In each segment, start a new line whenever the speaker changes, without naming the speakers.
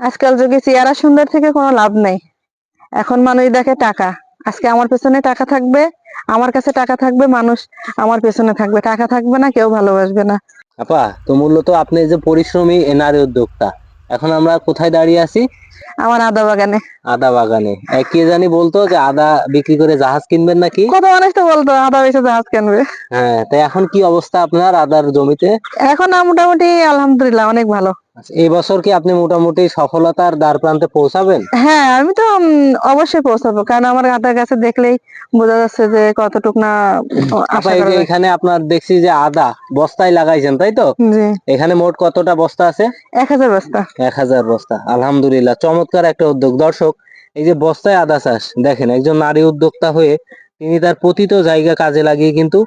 আজকাল যুগে চেহারা সুন্দর থেকে কোনো লাভ নেই। এখন মানুষ দেখে টাকা। আজকে আমার পেছনে টাকা থাকবে আমার কাছে টাকা থাকবে মানুষ আমার পেছনে থাকবে। টাকা থাকবে না কেউ ভালোবাসবে না।
আপা তো মূলত আপনি যে পরিশ্রমী নারী উদ্যোক্তা এখন আমরা কোথায় দাঁড়িয়ে আছি?
আমার আদা বাগানে।
আদা বাগানে। কে জানি বলতো যে আদা বিক্রি করে জাহাজ কিনবেন নাকি?
কত মানুষ তো বলতো আদা বেচে জাহাজ কিনবে।
হ্যাঁ তাই এখন কি অবস্থা আপনার আদার জমিতে?
এখন মোটামুটি আলহামদুলিল্লাহ অনেক ভালো।
এই বছর কি আপনি মোটামুটি সফলতার দ্বার প্রান্তে পৌঁছাবেন?
হ্যাঁ আমি তো অবশ্যই পৌঁছাবো। কারণ আমার আদা গাছে দেখলেই বোঝা যাচ্ছে যে কতটুক না আশা করা যায়।
এখানে আপনার দেখছি যে আদা বস্তায় লাগাইছেন তাই তো?
জি।
এখানে মোট কতটা বস্তা আছে?
এক হাজার বস্তা।
এক হাজার বস্তা আলহামদুলিল্লাহ। চমৎকার একটা উদ্যোগ। দর্শক এই যে বস্তায় আদা চাষ দেখেন একজন নারী উদ্যোক্তা হয়ে তিনি তার পতিত জায়গা কাজে লাগিয়ে কিন্তু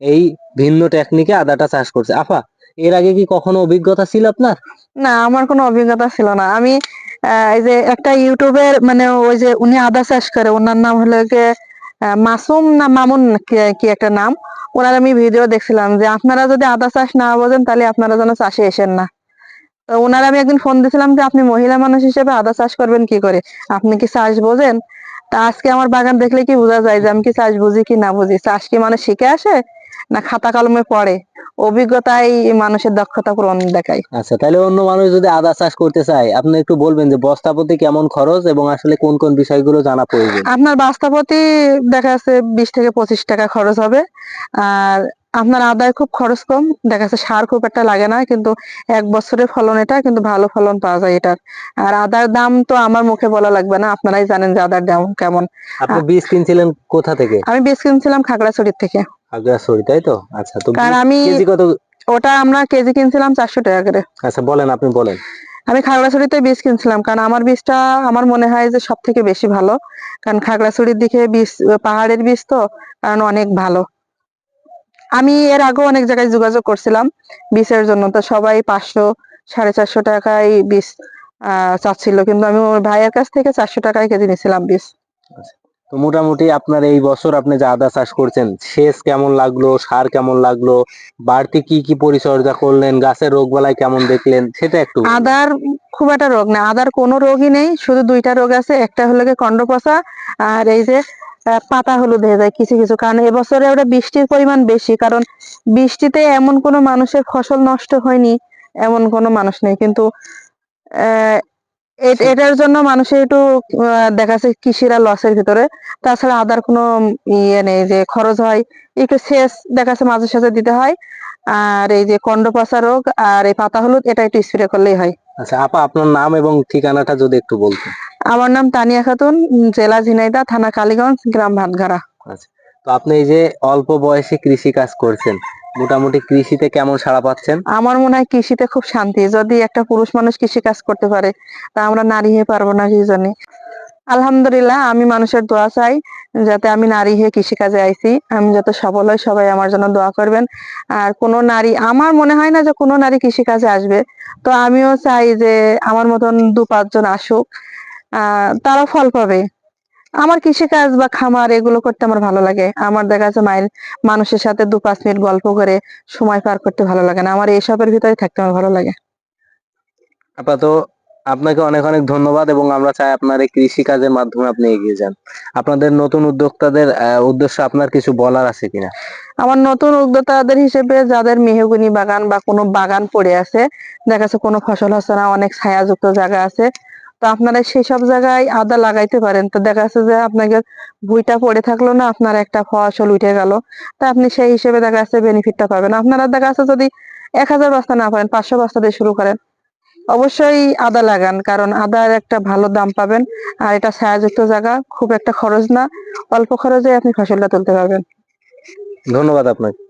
এই ভিন্ন টেকনিকে আদাটা চাষ করছে। আফা এর আগে কি কখনো অভিজ্ঞতা ছিল আপনার?
না, আমার কোনো অভিজ্ঞতা ছিল না। আমি এই যে একটা ইউটিউবের মানে ওই যে উনি আদা চাষ করে, ওনার নাম হলো গিয়ে মাসুম না মামুন কি- কি একটা নাম। ওনার আমি ভিডিও দেখছিলাম যে, আপনারা যদি আদা চাষ না বোঝেন, তাহলে আপনারা যেন চাষে এসেন না। তো ওনার আমি একদিন ফোন দিয়েছিলাম যে, আপনি মহিলা মানুষ হিসেবে আদা চাষ করবেন কি করে? আপনি কি চাষ বোঝেন? তা আজকে আমার বাগান দেখলে কি বোঝা যায় যে, আমি কি চাষ বুঝি কি না বুঝি? চাষ কি মানে শিখে আসে, না খাতা কলমে পড়ে? অভিজ্ঞতাই মানুষের দক্ষতা পূরণ দেখায়।
আচ্ছা তাহলে অন্য মানুষ যদি আদা চাষ করতে চায় আপনি একটু বলবেন যে বস্তা প্রতি কেমন খরচ এবং আসলে কোন কোন বিষয়গুলো জানা প্রয়োজন?
আপনার বাস্তাপতি দেখা যাচ্ছে বিশ থেকে পঁচিশ টাকা খরচ হবে। আর আপনার আদায় খুব খরচ কম দেখা যাচ্ছে সার খুব একটা লাগে না কিন্তু এক বছরের ফলন এটা কিন্তু ভালো ফলন পাওয়া যায় এটার। আর আদার দাম তো আমার মুখে বলা লাগবে না আপনারাই জানেন যে আদার দাম কেমন।
আপনি বীজ কিনছিলেন কোথা থেকে?
আমি বীজ কিনছিলাম খাগড়াছড়ির থেকে।
আগ্রাসরি তাই তো? আচ্ছা তো
কারণ আমি
কেজি কত?
ওটা আমরা কেজি কিনছিলাম চারশো টাকা করে।
আচ্ছা বলেন আপনি বলেন।
আমি খাগড়াছড়িতে বীজ কিনছিলাম কারণ আমার বীজটা আমার মনে হয় যে সব থেকে বেশি ভালো। কারণ খাগড়াছড়ির দিকে বীজ পাহাড়ের বীজ তো কারণ অনেক ভালো। আমি এর আগে অনেক জায়গায় যোগাযোগ করছিলাম বীজের জন্য তো সবাই পাঁচশো সাড়ে চারশো টাকায় বীজ আহ চাচ্ছিল। কিন্তু আমি ওর ভাইয়ের কাছ থেকে চারশো টাকায় কেজি নিয়েছিলাম বীজ।
তো মোটামুটি আপনার এই বছর আপনি যে আদা চাষ করছেন সেচ কেমন লাগল সার কেমন লাগল বাড়তি কি কি পরিচর্যা করলেন গাছের রোগ বালাই কেমন দেখলেন সেটা একটু
আদার খুব একটা রোগ না আদার কোনো রোগই নেই শুধু দুইটা রোগ আছে একটা হলো কন্ডপচা আর এই যে পাতা হলুদ হয়ে যায় কিছু কিছু কারণ এবছরে ওটা বৃষ্টির পরিমাণ বেশি কারণ বৃষ্টিতে এমন কোনো মানুষের ফসল নষ্ট হয়নি এমন কোনো মানুষ নেই কিন্তু আহ, এটার জন্য মানুষের একটু দেখা যাচ্ছে কৃষিরা লসের ভিতরে। তাছাড়া আদার কোনো ইয়ে নেই যে খরচ হয় একটু সেচ দেখা যাচ্ছে মাঝে সাঝে দিতে হয়। আর এই যে কন্ডপচা রোগ আর এই পাতা হলুদ এটা একটু স্প্রে করলেই হয়।
আচ্ছা আপা আপনার নাম এবং ঠিকানাটা যদি একটু বলতেন।
আমার নাম তানিয়া খাতুন জেলা ঝিনাইদা থানা কালীগঞ্জ গ্রাম ভাতগাড়া
তো আপনি এই যে অল্প বয়সে কৃষি কাজ করছেন মোটামুটি কৃষিতে কেমন সাড়া পাচ্ছেন?
আমার মনে হয় কৃষিতে খুব শান্তি। যদি একটা পুরুষ মানুষ কৃষি কাজ করতে পারে, তা আমরা নারী হয়ে পারব না কি জানি আলহামদুলিল্লাহ, আমি মানুষের দোয়া চাই যাতে আমি নারী হয়ে কৃষি কাজে আইছি। আমি যাতে সফল হই, সবাই আমার জন্য দোয়া করবেন। আর কোনো নারী, আমার মনে হয় না যে কোনো নারী কৃষি কাজে আসবে। তো আমিও চাই যে আমার মতন দু পাঁচজন আসুক, আহ তারা ফল পাবে। আমার কৃষি কাজ বা খামার এগুলো করতে আমার ভালো লাগে। আমার দেখা যাচ্ছে মায়ের মানুষের সাথে দু পাঁচ মিনিট গল্প করে সময় পার করতে ভালো লাগে না। আমার এসবের ভিতরে থাকতে আমার ভালো লাগে।
আপা তো আপনাকে অনেক অনেক ধন্যবাদ এবং আমরা চাই আপনার এই কৃষি কাজের মাধ্যমে আপনি এগিয়ে যান। আপনাদের নতুন উদ্যোক্তাদের উদ্দেশ্যে আপনার কিছু বলার আছে কিনা?
আমার নতুন উদ্যোক্তাদের হিসেবে যাদের মেহগুনি বাগান বা কোনো বাগান পড়ে আছে দেখা যাচ্ছে কোনো ফসল হচ্ছে না অনেক ছায়াযুক্ত জায়গা আছে তো আপনারা সেই সব জায়গায় আদা লাগাইতে পারেন। তো দেখা যাচ্ছে যে আপনাকে ভুইটা পড়ে থাকল না, আপনার একটা ফসল উঠে গেল। তা আপনি সেই হিসেবে দেখা যাচ্ছে বেনিফিটটা পাবেন। আপনারা দেখা যাচ্ছে যদি এক হাজার বস্তা না পারেন, পাঁচশো বস্তা দিয়ে শুরু করেন। অবশ্যই আদা লাগান, কারণ আদার একটা ভালো দাম পাবেন। আর এটা ছায়াযুক্ত জায়গা, খুব একটা খরচ না। অল্প খরচে আপনি ফসলটা তুলতে পারবেন।
ধন্যবাদ আপনাকে।